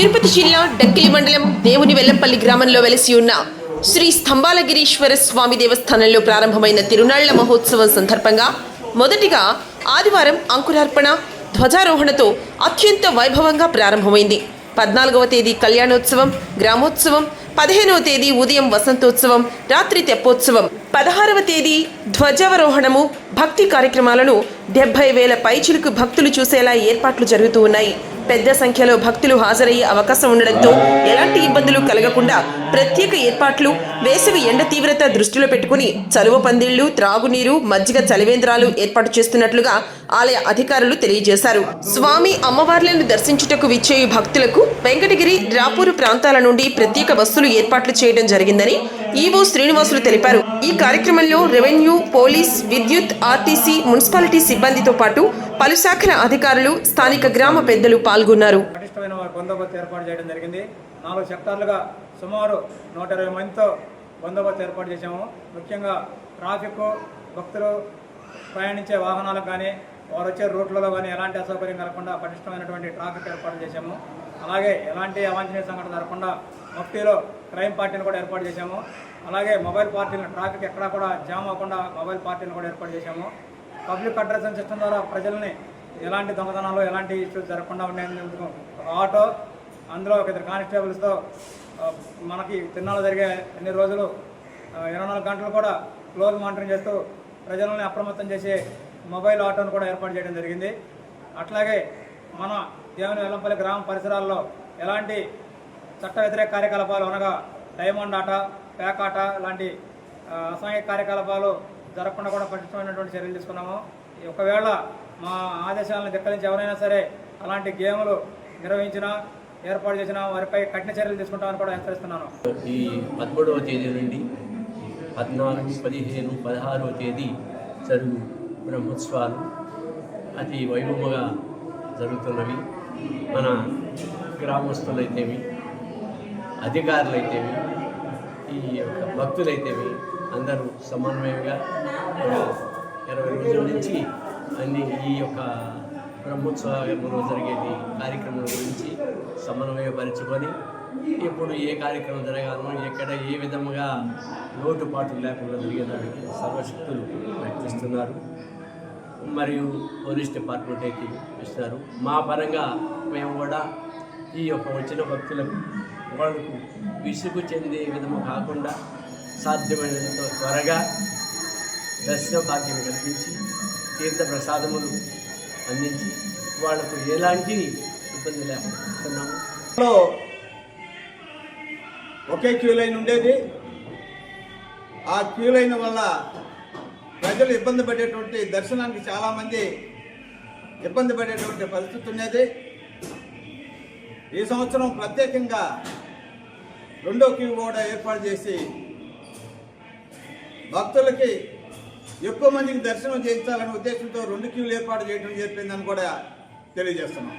తిరుపతి జిల్లా డక్కిలి మండలం దేవుని వెల్లంపల్లి గ్రామంలో వెలసి ఉన్న శ్రీ స్తంభాలగిరీశ్వర స్వామి దేవస్థానంలో ప్రారంభమైన తిరునాళ్ళ మహోత్సవం సందర్భంగా మొదటిగా ఆదివారం అంకురార్పణ ధ్వజారోహణతో అత్యంత వైభవంగా ప్రారంభమైంది. పద్నాలుగవ తేదీ కళ్యాణోత్సవం గ్రామోత్సవం పదిహేనవ తేదీ ఉదయం వసంతోత్సవం రాత్రి తెప్పోత్సవం పదహారవ తేదీ ధ్వజావరోహణము భక్తి కార్యక్రమాలను డెబ్బై వేల పైచిలుకు భక్తులు చూసేలా ఏర్పాట్లు జరుగుతూ ఉన్నాయి. పెద్ద సంఖ్యలో భక్తులు హాజరయ్యే అవకాశం ఉండడంతో ఎలాంటి ఇబ్బందులు కలగకుండా ప్రత్యేక ఏర్పాట్లు వేసవి ఎండ తీవ్రత దృష్టిలో పెట్టుకుని చలువ పందిళ్ళు త్రాగునీరు మజ్జిగ చలివేంద్రాలు ఏర్పాటు చేస్తున్నట్లుగా ఆలయ అధికారులు తెలియజేశారు. స్వామి అమ్మవార్లను దర్శించుటకు విచ్చేయు భక్తులకు వెంకటగిరి రాపూరు ప్రాంతాల నుండి ప్రత్యేక బస్సులు ఏర్పాట్లు చేయడం జరిగిందని ఈవో శ్రీనివాసులు తెలిపారు. ఈ కార్యక్రమంలో రెవెన్యూ పోలీస్ విద్యుత్ ఆర్టీసీ మున్సిపాలిటీ సిబ్బందితో పాటు పలు శాఖల అధికారులు స్థానిక గ్రామ పెద్దలు పాల్గొన్నారు. పటిష్టమైన బందోబస్తు ఏర్పాటు చేయడం జరిగింది. నాలుగు సెక్టార్లుగా సుమారు నూట ఇరవై మందితో బందోబస్తు ఏర్పాటు చేశాము. ముఖ్యంగా ట్రాఫిక్ భక్తులు ప్రయాణించే వాహనాలకు కానీ వారు వచ్చే రూట్లలో కానీ ఎలాంటి అసౌకర్యం కలగకుండా పటిష్టమైనటువంటి ట్రాఫిక్ ఏర్పాటు చేశాము. అలాగే ఎలాంటి అవాంఛనీయ సంఘటన జరగకుండా మఫ్టీలో క్రైమ్ పార్టీని కూడా ఏర్పాటు చేశాము. అలాగే మొబైల్ పార్టీలను ట్రాఫిక్ ఎక్కడా కూడా జామ్ అవ్వకుండా మొబైల్ పార్టీని కూడా ఏర్పాటు చేశాము. పబ్లిక్ అడ్రస్ సిస్టమ్ ద్వారా ప్రజల్ని ఎలాంటి దొంగతనాలు ఎలాంటి ఇష్యూస్ జరగకుండా ఉండేందుకు ఆటో అందులో ఒక ఇద్దరు కానిస్టేబుల్స్తో మనకి తిన్నాళ్ళు జరిగే ఎన్ని రోజులు ఇరవై నాలుగు గంటలు కూడా క్లోజ్ మానిటరింగ్ చేస్తూ ప్రజలని అప్రమత్తం చేసే మొబైల్ ఆటోను కూడా ఏర్పాటు చేయడం జరిగింది. అట్లాగే మన దేవుని వెల్లంపల్లి గ్రామ పరిసరాల్లో ఎలాంటి చట్ట వ్యతిరేక కార్యకలాపాలు అనగా డైమండ్ ఆట ప్యాక్ ఆట లాంటి అసాంఘిక కార్యకలాపాలు జరగకుండా కూడా పటిష్టమైనటువంటి చర్యలు తీసుకున్నాము. ఒకవేళ మా ఆదేశాలను ధిక్కరించి ఎవరైనా సరే అలాంటి గేములు నిర్వహించిన ఏర్పాటు చేసినా వారిపై కఠిన చర్యలు తీసుకుంటామని కూడా హెచ్చరిస్తున్నాను. ఈ పదమూడవ తేదీ నుండి పద్నాలుగు పదిహేను పదహారవ తేదీ జరుగు బ్రహ్మోత్సవాలు అతి వైభవంగా జరుగుతున్నవి. మన గ్రామస్తులైతేమి అధికారులైతేమి ఈ యొక్క భక్తులైతేమి అందరూ సమన్వయంగా ఇరవై రోజుల నుంచి అన్ని ఈ యొక్క బ్రహ్మోత్సవంలో జరిగేది కార్యక్రమం గురించి సమన్వయపరచుకొని ఇప్పుడు ఏ కార్యక్రమం జరగాలనో ఎక్కడ ఏ విధముగా లోటుపాట్లు లేకుండా జరిగేదానికి సర్వశక్తులు ప్రయత్నిస్తున్నారు. మరియు పోలీస్ డిపార్ట్మెంట్ అయితే ఇస్తారు. మా పరంగా మేము కూడా ఈ యొక్క వచ్చిన భక్తులకు వాళ్ళకు విసుగు చెందే విధము కాకుండా సాధ్యమైనంత త్వరగా దర్శన భాగ్యం కల్పించి తీర్థ ప్రసాదములు అందించి వాళ్ళకు ఎలాంటి ఇబ్బంది లేకుండా ఒకే క్యూ లైన్ ఉండేది. ఆ క్యూ లైన్ వల్ల ప్రజలు ఇబ్బంది పడేటువంటి దర్శనానికి చాలామంది ఇబ్బంది పడేటువంటి పరిస్థితి ఉండేది ఈ సంవత్సరం ప్రత్యేకంగా రెండో క్యూ కూడా ఏర్పాటు చేసి భక్తులకి ఎక్కువ మందికి దర్శనం చేయించాలనే ఉద్దేశంతో రెండు క్యూలు ఏర్పాటు చేయడం జరిపిందని కూడా తెలియజేస్తున్నాం.